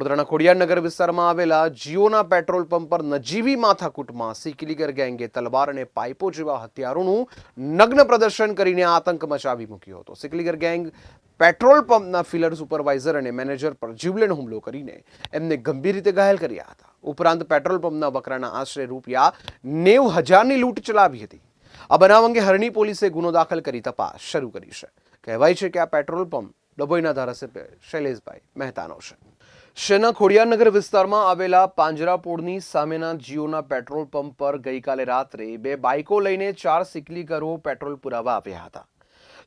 વડોદરાના ખોડિયારનગર વિસ્તારમાં આવેલા જીઓના પેટ્રોલ પંપ પર નજીવી માથાકૂટમાં સિકલીગર ગેંગે તલવાર અને પાઇપો જેવા હથિયારોનું નગ્ન પ્રદર્શન કરીને આતંક મચાવી મૂક્યો હતો. સિકલીગર ગેંગ પેટ્રોલ પંપના ફિલર સુપરવાઇઝર અને મેનેજર પર જીવલેણ હુમલો કરીને એમને ગંભીર રીતે ઘાયલ કર્યા હતા. ઉપરાંત પેટ્રોલ પંપના વકરાના આશરે રૂપિયા નેવ હજારની લૂંટ ચલાવી હતી. આ બનાવ અંગે હરણી પોલીસે ગુનો દાખલ કરી તપાસ શરૂ કરી છે. કહેવાય છે કે આ પેટ્રોલ પંપ ડભોઈના ધારાસભ્ય શૈલેષભાઈ મહેતાનો છે. શહેરના ખોડિયારનગર વિસ્તારમાં આવેલા પાંજરાપોળની સામેના જીઓના પેટ્રોલ પંપ પર ગઈકાલે રાત્રે બે બાઇકો લઈને ચાર સિકલીગરો પેટ્રોલ પુરાવા આવ્યા હતા.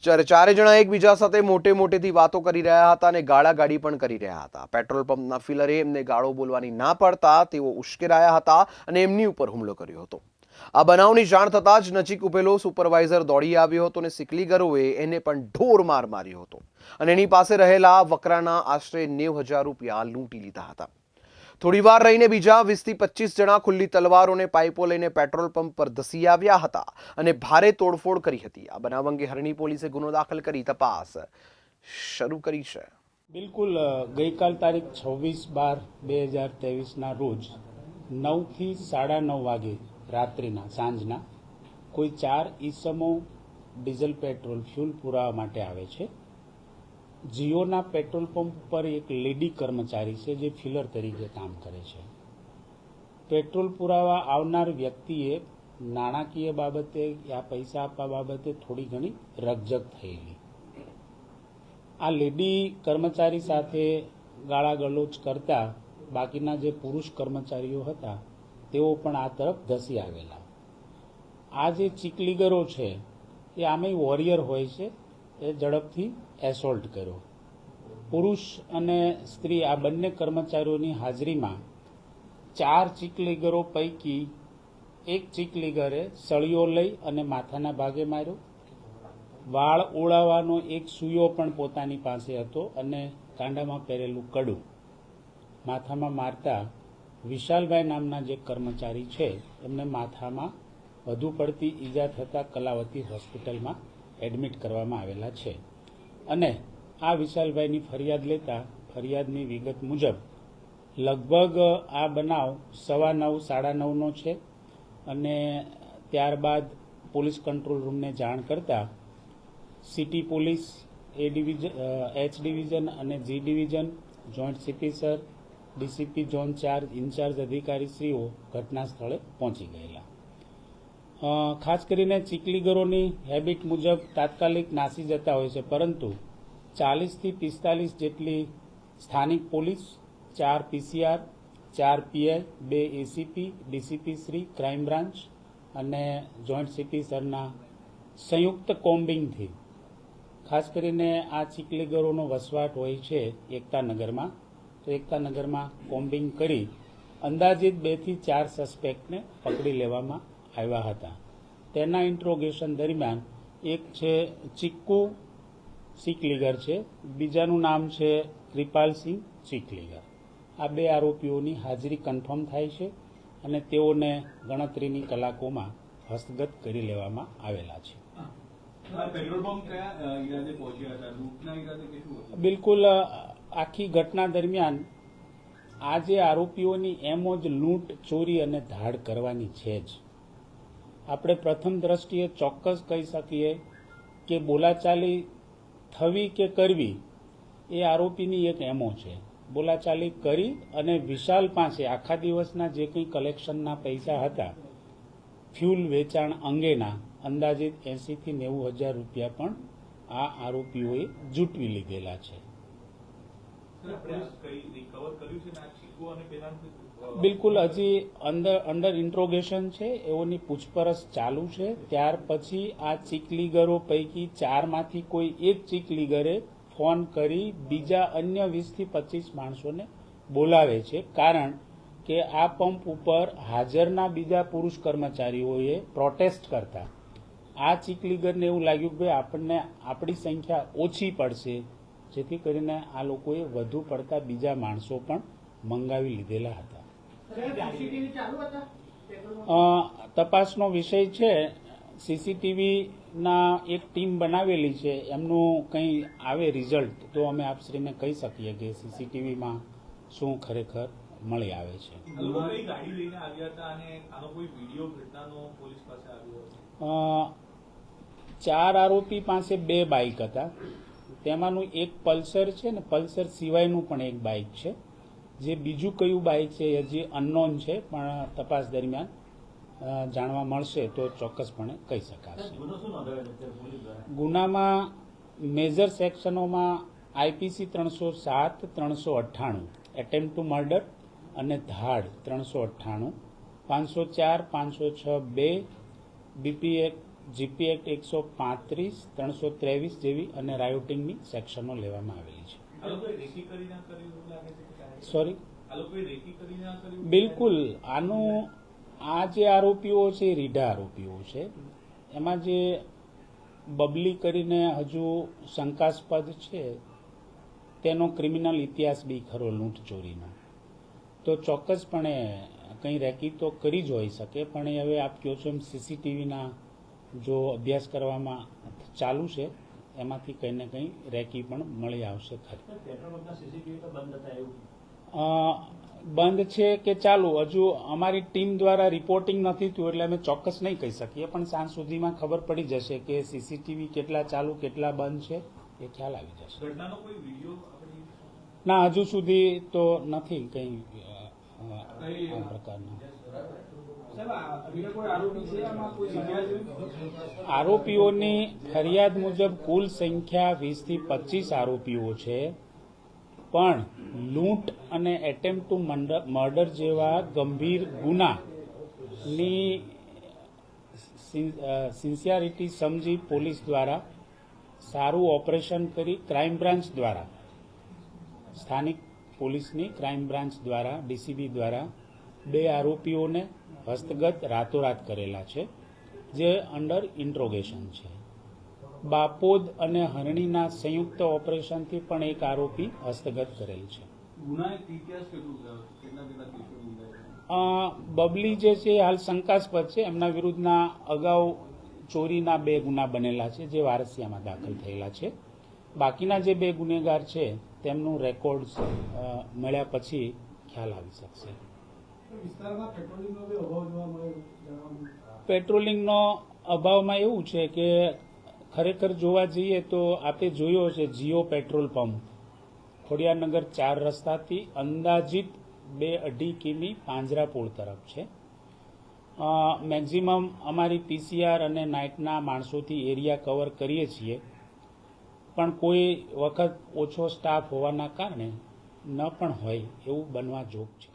જ્યારે ચારે જણા એકબીજા સાથે મોટે મોટેથી વાતો કરી રહ્યા હતા અને ગાળાગાડી પણ કરી રહ્યા હતા. પેટ્રોલ પંપના ફિલરે એમને ગાળો બોલવાની ના પડતા તેઓ ઉશ્કેરાયા હતા અને એમની ઉપર હુમલો કર્યો હતો. આ બનાવની જાણ થતાં જ નજીક ઉભેલો સુપરવાઇઝર દોડી આવ્યો હતો અને સિકલીગરોએ એને પણ ઢોર માર માર્યો હતો. અને એની પાસે રહેલા વકરાના આશરે નેવ હજાર રૂપિયા લૂંટી લીધા હતા. થોડી વાર રહીને બીજા વીસથી પચીસ જણા ખુલ્લી તલવારોને, પાઇપો લઈને પેટ્રોલ પંપ પર ધસી આવ્યા હતા અને ભારે તોડફોડ કરી હતી. આ બનાવ અંગે હરણી પોલીસે ગુનો દાખલ કરી તપાસ શરૂ કરી છે. બિલકુલ ગઈકાલ તારીખ છવ્વીસ બાર બે હજાર ત્રેવીસના રોજ નવથી સાડા નવ વાગે રાત્રિના, સાંજના, કોઈ ચાર ઈસમો ડીઝલ પેટ્રોલ, ફ્યુલ પુરાવા માટે આવે છે. જીઓના પેટ્રોલ પંપ પર એક લેડી કર્મચારી છે જે ફિલર તરીકે કામ કરે છે. પેટ્રોલ પુરાવા આવનાર વ્યક્તિએ નાણાકીય બાબતે યા પૈસા આપવા બાબતે થોડી ઘણી રકઝક થયેલી. આ લેડી કર્મચારી સાથે ગાળા ગલોચ કરતા બાકીના જે પુરુષ કર્મચારીઓ હતા તેઓ પણ આ તરફ ધસી આવેલા. આ જે ચીકલીગરો છે, એ આમેય વોરિયર હોય છે, એ ઝડપથી એસોલ્ટ કર્યો. પુરુષ અને સ્ત્રી આ બંને કર્મચારીઓની હાજરીમાં ચાર ચીકલીગરો પૈકી એક ચીકલીગરે સળીઓ લઈ અને માથાના ભાગે માર્યો. વાળ ઓળાવાનો એક સુયો પણ પોતાની પાસે હતો અને કાંડામાં પહેરેલું કડું. માથામાં મારતા વિશાલભાઈ નામના જે કર્મચારી છે, એમને માથામાં વધુ પડતી ઈજા થતાં કલાવતી હોસ્પિટલમાં એડમિટ કરવામાં આવેલા છે. અને આ વિશાલભાઈની ફરિયાદ લેતા ફરિયાદની વિગત મુજબ, લગભગ આ બનાવ સવા નવ, સાડા નવનો છે અને ત્યારબાદ પોલીસ કંટ્રોલ રૂમને જાણ કરતા city police, A division H division અને G division, joint CP sir DCP zone ચાર ઇન્ચાર્જ અધિકારીશ્રીઓ ઘટના સ્થળે પહોંચી ગયેલા. ખાસ કરીને ચીકલીગરોની હેબિટ મુજબ તાત્કાલિક નાસી જતા હોય છે, પરંતુ ચાલીસથી પિસ્તાલીસ જેટલી સ્થાનિક પોલીસ, ચાર પીસીઆર, ચાર પીઆઈ, બે ACP, DCP Shri crime branch અને જોઈન્ટ સીપી સરના સંયુક્ત કોમ્બિંગથી. ખાસ કરીને આ ચીકલીગરોનો વસવાટ હોય છે એકતાનગરમાં તો એકતાનગરમાં કોમ્બિંગ કરી અંદાજિત બેથી ચાર સસ્પેક્ટને પકડી લેવામાં આવ્યા હતા. તેના ઇન્ટ્રોગેશન દરમિયાન એક છે ચિક્કુ ચીકલીગર છે બીજાનું નામ છે કૃપાલસિંહ ચીકલીગર આ બે આરોપીઓની હાજરી કન્ફર્મ થાય છે અને તેઓને ગણતરીની કલાકોમાં હસ્તગત કરી લેવામાં આવેલા છે. બિલકુલ આખી ઘટના દરમિયાન આજે આરોપીઓની એમો જ લૂંટ, ચોરી અને ધાડ કરવાની છે જ. આપણે પ્રથમ દ્રષ્ટિએ ચોક્કસ કહી શકીએ કે બોલાચાલી થવી કે કરવી એ આરોપીની એક એમો છે. બોલાચાલી કરી અને વિશાલ પાસે આખા દિવસના જે કંઈ કલેક્શનના પૈસા હતા, ફ્યુલ વેચાણ અંગેના અંદાજિત એંસીથી નેવું હજાર રૂપિયા પણ આ આરોપીઓએ જૂટવી લીધેલા છે. બિલકુલ, હજી અંદર અંડર ઇન્ટ્રોગેશન છે, એઓની પૂછપરછ ચાલુ છે. ત્યાર પછી આ ચીકલીગરો પૈકી ચારમાંથી કોઈ એક ચીકલીગરે ફોન કરી બીજા અન્ય વીસથી પચીસ માણસોને બોલાવે છે. કારણ કે આ પંપ ઉપર હાજરના બીજા પુરુષ કર્મચારીઓએ પ્રોટેસ્ટ કરતા. આ ચીકલીગરને એવું લાગ્યું કે ભાઈ આપણને, આપણી સંખ્યા ઓછી પડશે. જેથી કરીને આ લોકોએ વધુ પડતા બીજા માણસો પણ મંગાવી લીધેલા હતા. તપાસનો વિષય છે સીસીટીવીના એક ટીમ બનાવેલી છે એમનું કંઈ આવે રિઝલ્ટ તો અમે આપશ્રીને કહી શકીએ કે સીસીટીવીમાં શું ખરેખર મળી આવે છે. ચાર આરોપી પાસે બે બાઇક હતા. તેમાંનું એક પલ્સર છે ને પલ્સર સિવાયનું પણ એક બાઇક છે. જે બીજું કયું બાઇક છે એ હજી અનનોન છે પણ તપાસ દરમિયાન જાણવા મળશે તો ચોક્કસપણે કહી શકાશે. ગુનામાં મેજર સેક્શનોમાં આઈપીસી ત્રણસો સાત ત્રણસો અઠ્ઠાણું એટેમ્પ ટુ મર્ડર અને ધાડ ત્રણસો અઠ્ઠાણું પાંચસો ચાર પાંચસો છ બે બીપી એક્ટ જીપી એક્ટ એકસો પાંત્રીસ ત્રણસો ત્રેવીસ જેવી અને રાયોટિંગની સેક્શનો લેવામાં આવેલી છે? સોરી બિલકુલ. આનું આ જે આરોપીઓ છે એ રીઢા આરોપીઓ છે. એમાં જે બબલી કરીને હજુ શંકાસ્પદ છે તેનો ક્રિમિનલ ઇતિહાસ બી ખરો લૂંટ ચોરીનો તો ચોક્કસપણે કંઈ રેકી તો કરી જ હોઈ શકે પણ એ હવે આપ કહો છો એમ સીસીટીવીના જો અભ્યાસ કરવામાં ચાલુ છે એમાંથી કંઈ ને કંઈ રેકી પણ મળી આવશે ખરી. બંધ છે કે ચાલુ? હજુ અમારી ટીમ દ્વારા રિપોર્ટિંગ નથી થયું એટલે અમે ચોક્કસ નહીં કહી શકીએ પણ સાંજ સુધીમાં ખબર પડી જશે કે સીસીટીવી કેટલા ચાલુ કેટલા બંધ છે એ ખ્યાલ આવી જશે. ના હજુ સુધી તો નથી કંઈ આ પ્રકારના. આરોપીઓની ફરિયાદ મુજબ કુલ સંખ્યા વીસથી પચીસ આરોપીઓ છે. પણ લૂંટ અને એટેમ્પ ટુ મર્ડર જેવા ગંભીર ગુનાની સિન્સિયારિટી સમજી પોલીસ દ્વારા સારું ઓપરેશન કરી ક્રાઇમ બ્રાન્ચ દ્વારા. સ્થાનિક પોલીસની ક્રાઇમ બ્રાન્ચ દ્વારા ડીસીબી દ્વારા બે આરોપીઓને હસ્તગત રાતોરાત કરેલા છે જે અંડર ઇન્ટ્રોગેશન છે. બાપોદ અને હરણીના સંયુક્ત ઓપરેશનથી પણ એક આરોપી હસ્તગત કરેલ છે. બબલી જે છે હાલ શંકાસ્પદ છે. એમના વિરુદ્ધના અગાઉ ચોરીના બે ગુના બનેલા છે જે વારસિયામાં દાખલ થયેલા છે. બાકીના જે બે ગુનેગાર છે તેમનું રેકોર્ડ મળ્યા પછી ખ્યાલ આવી શકશે. પેટ્રોલિંગનો અભાવમાં એવું છે કે ખરેખર જોવા જઈએ તો આપે જોયો છે જીઓ પેટ્રોલ પંપ. ખોડિયારનગર ચાર રસ્તાથી અંદાજિત બે અઢી કિમી પાંજરાપોળ તરફ છે. મેક્ઝિમમ અમારી પીસીઆર અને નાઇટના માણસોથી એરિયા કવર કરીએ છીએ. પણ કોઈ વખત ઓછો સ્ટાફ હોવાના કારણે ન પણ હોય એવું બનવા જોગ છે.